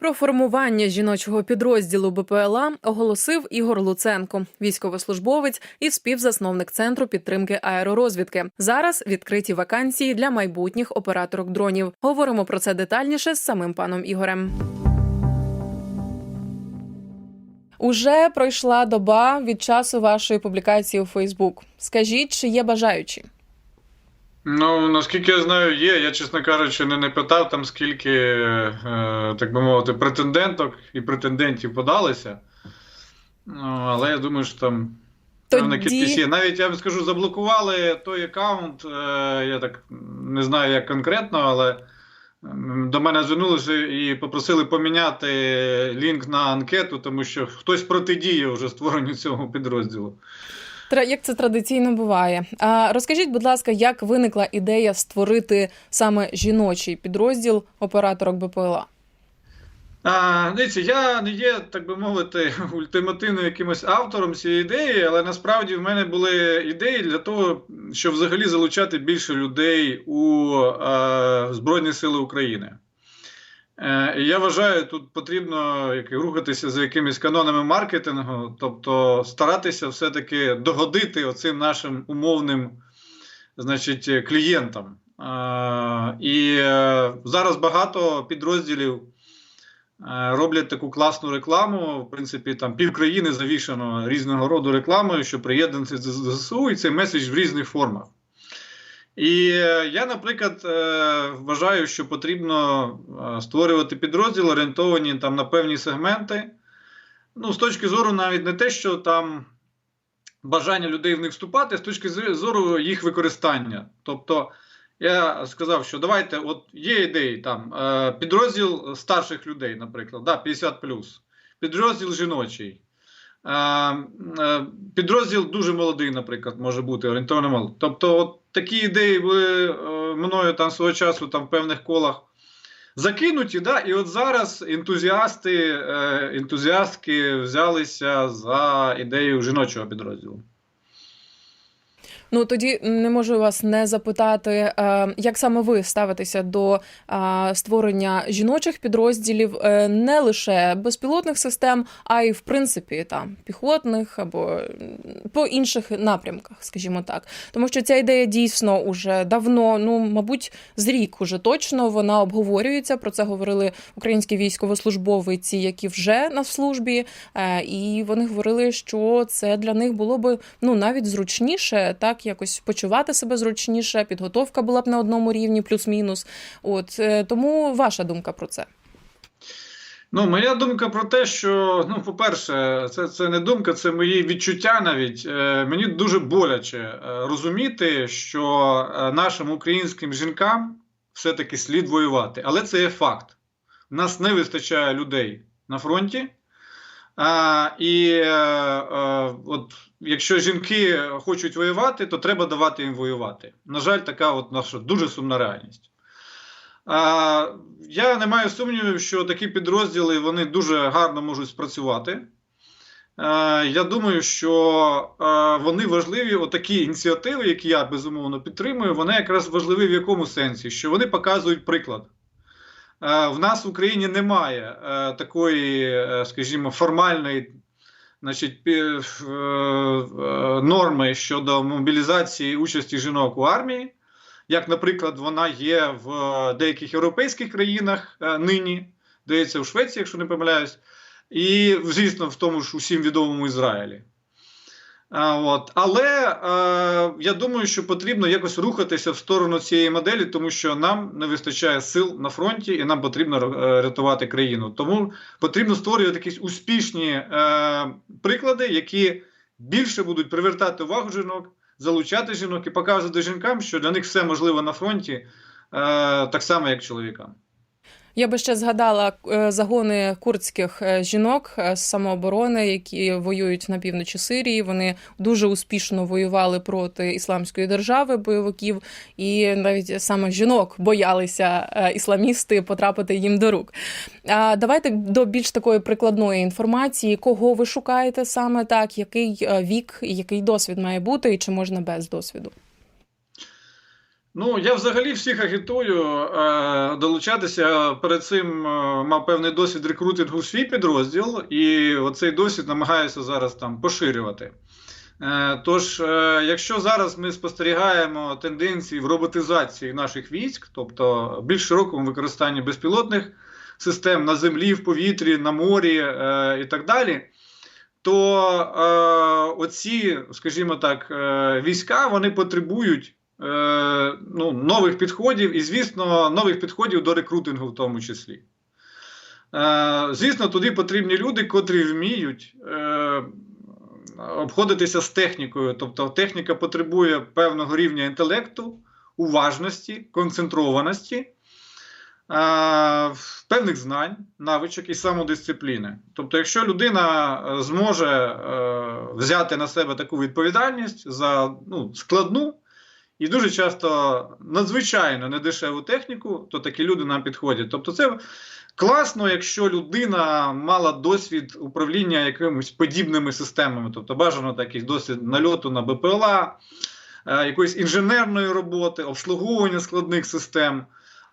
Про формування жіночого підрозділу БПЛА оголосив Ігор Луценко, військовослужбовець і співзасновник центру підтримки аеророзвідки. Зараз відкриті вакансії для майбутніх операторок дронів. Говоримо про це детальніше з самим паном Ігорем. Уже пройшла доба від часу вашої публікації у Фейсбук. Скажіть, чи є бажаючі? Ну, наскільки я знаю, є. Я, чесно кажучи, не, не питав там, скільки, е, так би мовити, претенденток і претендентів подалися. Ну, але я думаю, що там певна Тоді- кількість є. Навіть я вам скажу, заблокували той аккаунт. Е, я так не знаю, як конкретно, але до мене звернулися і попросили поміняти лінк на анкету, тому що хтось протидіє вже створенню цього підрозділу. Як це традиційно буває. А розкажіть, будь ласка, як виникла ідея створити саме жіночий підрозділ операторок БПЛА? А, дивіться, я не є, так би мовити, ультимативним якимось автором цієї ідеї, але насправді в мене були ідеї для того, щоб взагалі залучати більше людей у е, Збройні Сили України. Е, я вважаю, тут потрібно рухатися за якимись канонами маркетингу, тобто старатися все-таки догодити оцим нашим умовним значить, клієнтам. Е, і е, зараз багато підрозділів роблять таку класну рекламу. В принципі, там півкраїни завішано різного роду рекламою, що до ЗСУ, і цей меседж в різних формах. І е, я, наприклад, е, вважаю, що потрібно е, створювати підрозділи, орієнтовані там на певні сегменти. Ну, з точки зору, навіть не те, що там бажання людей в них вступати, з точки зору їх використання. Тобто, я сказав, що давайте, от є ідеї там, підрозділ старших людей, наприклад, да, 50 підрозділ жіночий. Е, Підрозділ дуже молодий, наприклад, може бути орієнтовно молодий. Тобто, от такі ідеї були е, мною там свого часу там в певних колах закинуті. Да? І от зараз ентузіасти, е, ентузіастки взялися за ідею жіночого підрозділу. Ну тоді не можу вас не запитати, е, як саме ви ставитеся до е, створення жіночих підрозділів е, не лише безпілотних систем, а й в принципі там піхотних або по інших напрямках, скажімо так. Тому що ця ідея дійсно уже давно, ну мабуть, з рік уже точно вона обговорюється. Про це говорили українські військовослужбовиці, які вже на службі, і вони говорили, що це для них було би ну навіть зручніше, так якось почувати себе зручніше. Підготовка була б на одному рівні, плюс-мінус. От е, тому ваша думка про це. Ну, моя думка про те, що, ну, по-перше, це, це не думка, це мої відчуття навіть. Е, мені дуже боляче е, розуміти, що е, нашим українським жінкам все-таки слід воювати. Але це є факт. У нас не вистачає людей на фронті. А, і е, е, от, якщо жінки хочуть воювати, то треба давати їм воювати. На жаль, така от наша дуже сумна реальність. А, я не маю сумнівів, що такі підрозділи вони дуже гарно можуть спрацювати. Е, Я думаю, що е, вони важливі, отакі ініціативи, які я безумовно підтримую, вони якраз важливі в якому сенсі, що вони показують приклад. Е, В нас в Україні немає е, такої, е, скажімо, формальної значить, норми щодо мобілізації участі жінок у армії, як, наприклад, вона є в деяких європейських країнах нині, здається, у Швеції, якщо не помиляюсь, і, звісно, в тому ж усім відомому Ізраїлі. От. Але е, я думаю, що потрібно якось рухатися в сторону цієї моделі, тому що нам не вистачає сил на фронті, і нам потрібно е, рятувати країну. Тому потрібно створювати якісь успішні е, приклади, які більше будуть привертати увагу жінок, залучати жінок і показувати жінкам, що для них все можливо на фронті, е, так само, як чоловікам. Я би ще згадала е, загони курдських е, жінок е, з самооборони, які воюють на півночі Сирії. Вони дуже успішно воювали проти ісламської держави бойовиків, і навіть саме жінок боялися ісламісти потрапити їм до рук. А давайте до більш такої прикладної інформації, кого ви шукаєте саме так, який вік, який досвід має бути, і чи можна без досвіду. Ну, я взагалі всіх агітую е, долучатися. Перед цим е, мав певний досвід рекрутингу в свій підрозділ, і оцей досвід намагаюся зараз там поширювати. Е, тож, е, якщо зараз ми спостерігаємо тенденції в роботизації наших військ, тобто більш широкому використанні безпілотних систем на землі, в повітрі, на морі е, і так далі, то е, оці, скажімо так, е, війська вони потребують ну, нових підходів і, звісно, нових підходів до рекрутингу в тому числі. Е, звісно, туди потрібні люди, котрі вміють е, обходитися з технікою. Тобто техніка потребує певного рівня інтелекту, уважності, концентрованості, е, певних знань, навичок і самодисципліни. Тобто, якщо людина е, зможе е, взяти на себе таку відповідальність за ну, складну і дуже часто надзвичайно недешеву техніку, то такі люди нам підходять. Тобто, це класно, якщо людина мала досвід управління якимись подібними системами, тобто бажано такий досвід нальоту на БПЛА, е, якоїсь інженерної роботи, обслуговування складних систем.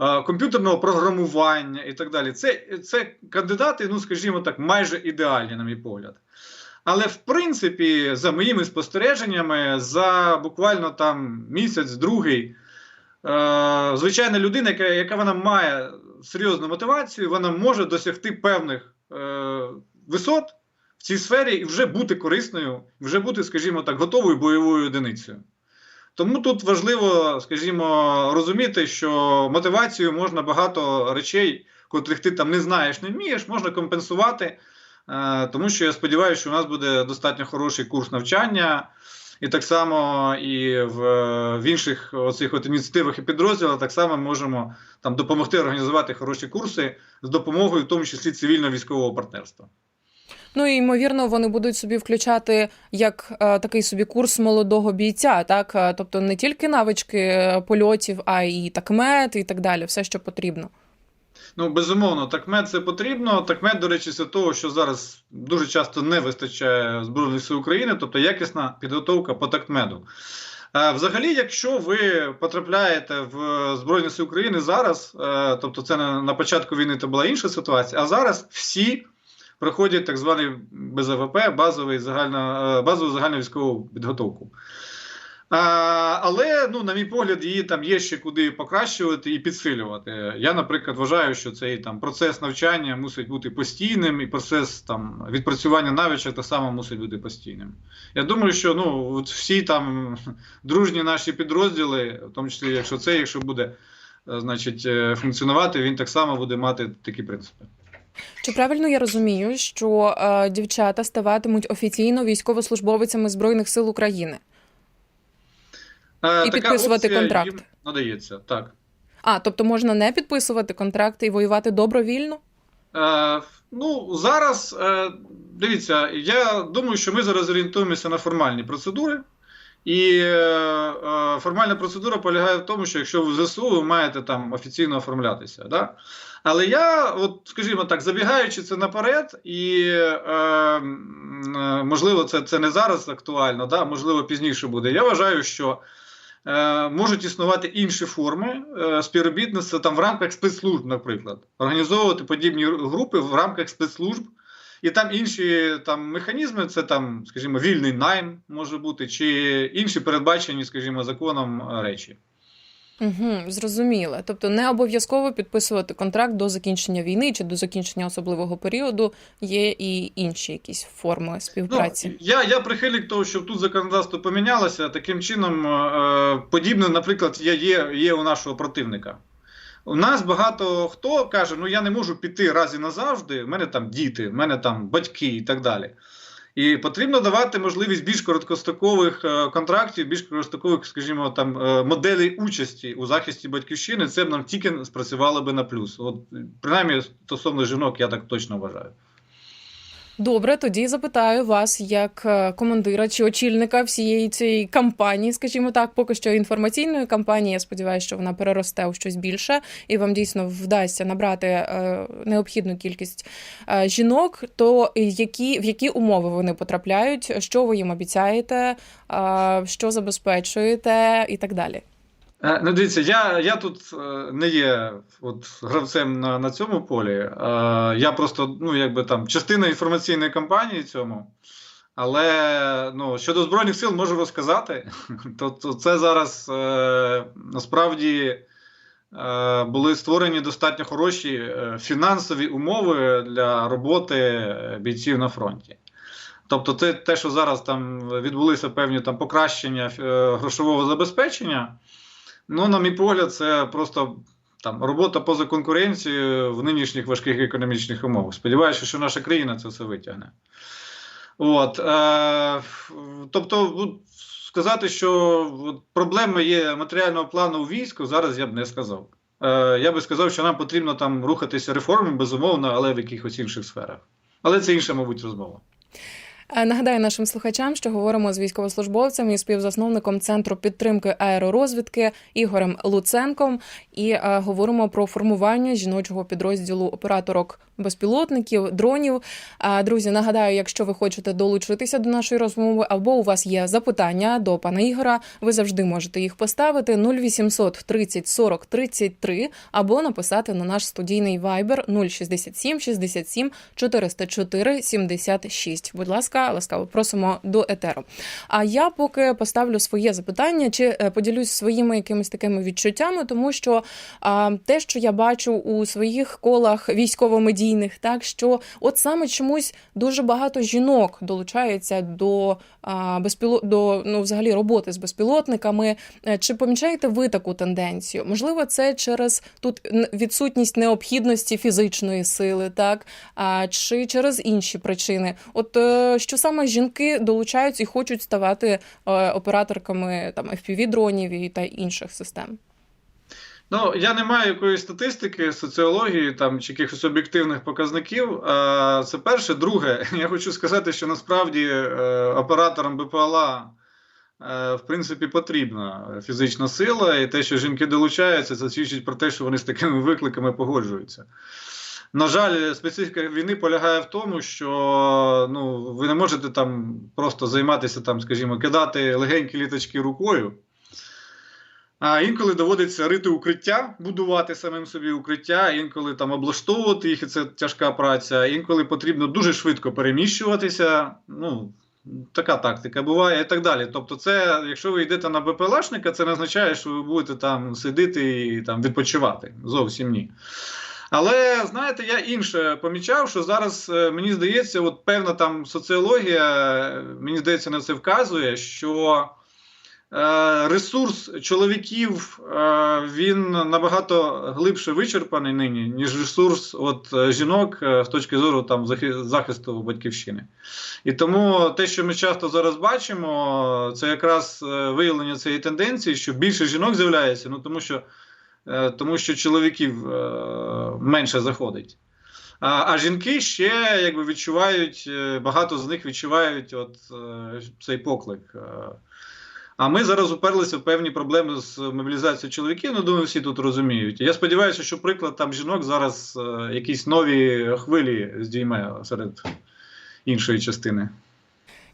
е, Комп'ютерного програмування і так далі. Це, це кандидати, ну скажімо так, майже ідеальні, на мій погляд. Але в принципі, за моїми спостереженнями, за буквально там місяць, другий, е, звичайна людина, яка, яка вона має серйозну мотивацію, вона може досягти певних е, висот в цій сфері і вже бути корисною, вже бути, скажімо так, готовою бойовою одиницею. Тому тут важливо, скажімо, розуміти, що мотивацією можна багато речей, котрих ти там не знаєш, не вмієш, можна компенсувати. Е, Тому що я сподіваюся, що у нас буде достатньо хороший курс навчання, і так само і в, в інших оцих от ініціативах і підрозділах так само можемо там допомогти організувати хороші курси з допомогою, в тому числі цивільно-військового партнерства. Ну і ймовірно, вони будуть собі включати як е, такий собі курс молодого бійця, так Е, тобто не тільки навички е, польотів, а й такмет і так далі, все, що потрібно. Ну, безумовно, такмет це потрібно. Такмет, до речі, це того, що зараз дуже часто не вистачає Збройних сил України, тобто якісна підготовка по такмеду. Е, Взагалі, якщо ви потрапляєте в Збройні Сили України зараз, е, тобто це на, початку війни це була інша ситуація, а зараз всі проходять так званий БЗВП, базовий загальна, е, базову загальну військову підготовку. Але, ну, на мій погляд, її там є ще куди покращувати і підсилювати. Я, наприклад, вважаю, що цей там процес навчання мусить бути постійним, і процес там відпрацювання навичок так само мусить бути постійним. Я думаю, що ну, от всі там дружні наші підрозділи, в тому числі, якщо це, якщо буде е, значить, е, функціонувати, він так само буде мати такі принципи. Чи правильно я розумію, що е, дівчата ставатимуть офіційно військовослужбовицями Збройних сил України? Е, І така підписувати опція контракт. їм надається, так. А, тобто можна не підписувати контракти і воювати добровільно? Е, ну, зараз е, дивіться, я думаю, що ми зараз орієнтуємося на формальні процедури. І е, е, формальна процедура полягає в тому, що якщо ви в ЗСУ, ви маєте там офіційно оформлятися. Да? Але я, от, скажімо так, забігаючи це наперед, і е, е, можливо, це, це не зараз актуально, да? можливо, пізніше буде. Я вважаю, що можуть існувати інші форми е, співробітництва там в рамках спецслужб, наприклад, організовувати подібні групи в рамках спецслужб. І там інші там механізми, це там, скажімо, вільний найм може бути, чи інші передбачені, скажімо, законом е, речі. Угу, зрозуміло. Тобто не обов'язково підписувати контракт до закінчення війни чи до закінчення особливого періоду. Є і інші якісь форми співпраці. Ну, я, я прихильник того, щоб тут законодавство помінялося. Таким чином, е, подібне, наприклад, є, є, є у нашого противника. У нас багато хто каже: ну я не можу піти раз і назавжди, в мене там діти, в мене там батьки і так далі. І потрібно давати можливість більш короткострокових е, контрактів, більш короткострокових, скажімо, там е, моделей участі у захисті батьківщини. Це б нам тільки спрацювало би на плюс. От принаймні стосовно жінок, я так точно вважаю. Добре, тоді запитаю вас як е, командира чи очільника всієї цієї кампанії, скажімо так, поки що інформаційної кампанії. Я сподіваюся, що вона переросте у щось більше, і вам дійсно вдасться набрати е, необхідну кількість е, жінок. То які в які умови вони потрапляють, що ви їм обіцяєте, що забезпечуєте, і так далі. Е, Ну, дивіться, я, я тут е, не є от, гравцем на, на цьому полі. Е, Я просто, ну, якби там, частина інформаційної кампанії цьому. Але ну, щодо Збройних сил можу розказати, то, то це зараз е, насправді е, були створені достатньо хороші фінансові умови для роботи бійців на фронті. Тобто, те, те, що зараз там відбулися певні там покращення грошового забезпечення, ну, на мій погляд, це просто там робота поза конкуренцією в нинішніх важких економічних умовах. Сподіваюся, що наша країна це все витягне. От, е, тобто, сказати, що проблеми є матеріального плану у війську, зараз я б не сказав. Е, я би сказав, що нам потрібно там рухатися реформами, безумовно, але в якихось інших сферах. Але це інша, мабуть, розмова. Е, Нагадаю нашим слухачам, що говоримо з військовослужбовцем і співзасновником центру підтримки аеророзвідки Ігорем Луценком, і е, говоримо про формування жіночого підрозділу операторок безпілотників, дронів. А друзі, нагадаю, якщо ви хочете долучитися до нашої розмови, або у вас є запитання до пана Ігора, ви завжди можете їх поставити 0800 30 40 33 або написати на наш студійний вайбер 067 67 404 76. Будь ласка, ласкаво просимо до етеру. А я поки поставлю своє запитання, чи е, поділюсь своїми якимись такими відчуттями, тому що а, те, що я бачу у своїх колах військово-медійних, так що от саме чомусь дуже багато жінок долучаються до а, безпіло... до ну, взагалі роботи з безпілотниками. Е, Чи помічаєте ви таку тенденцію? Можливо, це через тут відсутність необхідності фізичної сили, так а, чи через інші причини? От е, що саме жінки долучаються і хочуть ставати е, операторками там fpv дронів і та інших систем? Ну, я не маю якоїсь статистики, соціології там чи якихось об'єктивних показників. Це перше. Друге, я хочу сказати, що насправді е, операторам БПЛА е, в принципі потрібна фізична сила, і те, що жінки долучаються, це свідчить про те, що вони з такими викликами погоджуються. На жаль, специфіка війни полягає в тому, що ну, ви не можете там просто займатися, там, скажімо, кидати легенькі літочки рукою. А інколи доводиться рити укриття, будувати самим собі укриття, інколи там облаштовувати їх, і це тяжка праця. Інколи потрібно дуже швидко переміщуватися. Ну, така тактика буває і так далі. Тобто, це, якщо ви йдете на БПЛАшника, це не означає, що ви будете там сидіти і там відпочивати. Зовсім ні. Але знаєте, я інше помічав, що зараз е, мені здається, от певна там соціологія, мені здається, на це вказує, що е, ресурс чоловіків е, він набагато глибше вичерпаний нині, ніж ресурс от, е, жінок е, з точки зору там, захисту батьківщини. І тому те, що ми часто зараз бачимо, це якраз виявлення цієї тенденції, що більше жінок з'являється, ну тому що тому що чоловіків е, менше заходить. А, а жінки ще якби відчувають, е, багато з них відчувають от, е, цей поклик. Е. А ми зараз уперлися в певні проблеми з мобілізацією чоловіків. Ну, думаю, всі тут розуміють. Я сподіваюся, що приклад там жінок зараз е, якісь нові хвилі здійме серед іншої частини.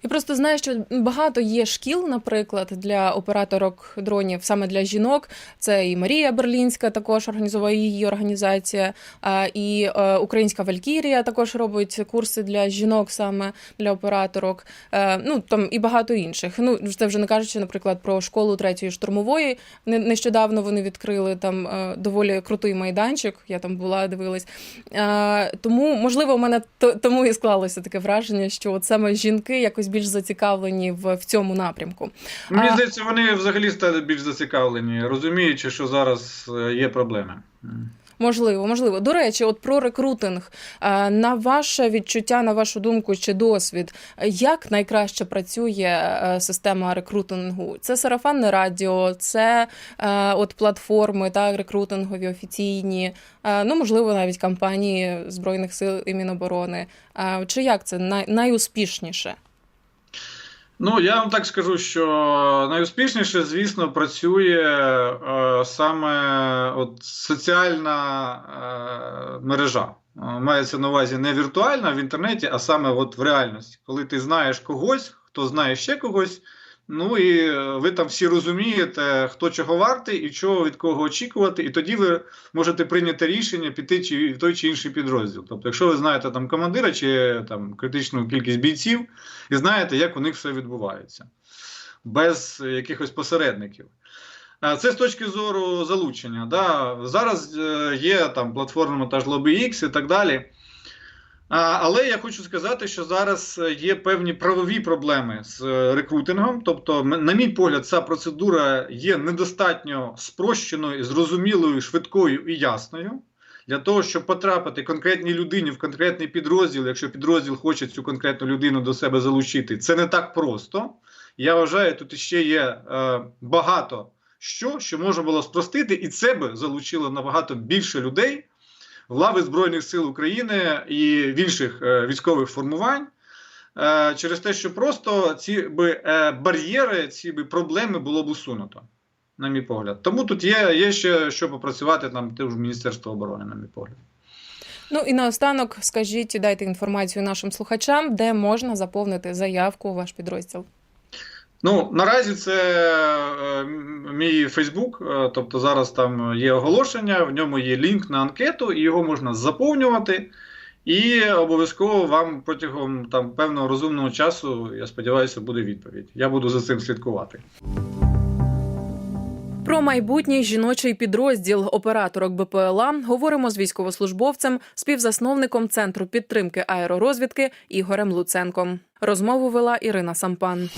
Я просто знаю, що багато є шкіл, наприклад, для операторок дронів саме для жінок. Це і Марія Берлінська також організувала її організація, і е, Українська Валькірія також робить курси для жінок, саме для операторок. Е, Ну там і багато інших. Ну це вже не кажучи, наприклад, про школу третьої штурмової. Не- Нещодавно вони відкрили там е, доволі крутий майданчик. Я там була, дивилась. Тому, можливо, у мене то- тому і склалося таке враження, що от саме жінки якось більш зацікавлені в, в цьому напрямку. Мені здається, вони взагалі стали більш зацікавлені, розуміючи, що зараз е, є проблеми. Можливо, можливо. До речі, от про рекрутинг. Е, На ваше відчуття, на вашу думку чи досвід, як найкраще працює е, система рекрутингу? Це сарафанне радіо, це от платформи, так, рекрутингові офіційні, ну можливо, навіть кампанії Збройних сил і Міноборони. Чи як це най, найуспішніше? Ну, я вам так скажу, що найуспішніше, звісно, працює е, саме от соціальна е, мережа. Е, Мається на увазі не віртуальна в інтернеті, а саме от в реальності. Коли ти знаєш когось, хто знає ще когось, Ну і е, ви там всі розумієте, хто чого вартий і чого від кого очікувати, і тоді ви можете прийняти рішення піти чи в той чи інший підрозділ. Тобто, якщо ви знаєте там командира чи там критичну кількість бійців, і знаєте, як у них все відбувається, без е, якихось посередників. Е, Це з точки зору залучення. Да. Зараз е, є там платформа та ж LobbyX і так далі. Але я хочу сказати, що зараз е, є певні правові проблеми з е, рекрутингом. Тобто, на мій погляд, ця процедура є недостатньо спрощеною, зрозумілою, швидкою і ясною. Для того, щоб потрапити конкретній людині в конкретний підрозділ, якщо підрозділ хоче цю конкретну людину до себе залучити, це не так просто. Я вважаю, тут ще є е, багато що, що можна було спростити, і це би залучило набагато більше людей в лави Збройних сил України і в інших е, військових формувань. е, Через те, що просто ці би е, бар'єри, ці би проблеми було б усунуто, на мій погляд. Тому тут є, є ще що попрацювати там теж Міністерство оборони, на мій погляд. Ну і наостанок скажіть, дайте інформацію нашим слухачам, де можна заповнити заявку ваш підрозділ. Ну, наразі це е, мій Фейсбук, тобто зараз там є оголошення, в ньому є лінк на анкету, і його можна заповнювати. І обов'язково вам протягом там певного розумного часу, я сподіваюся, буде відповідь. Я буду за цим слідкувати. Про майбутній жіночий підрозділ операторок БПЛА говоримо з військовослужбовцем, співзасновником центру підтримки аеророзвідки Ігорем Луценком. Розмову вела Ірина Сампан.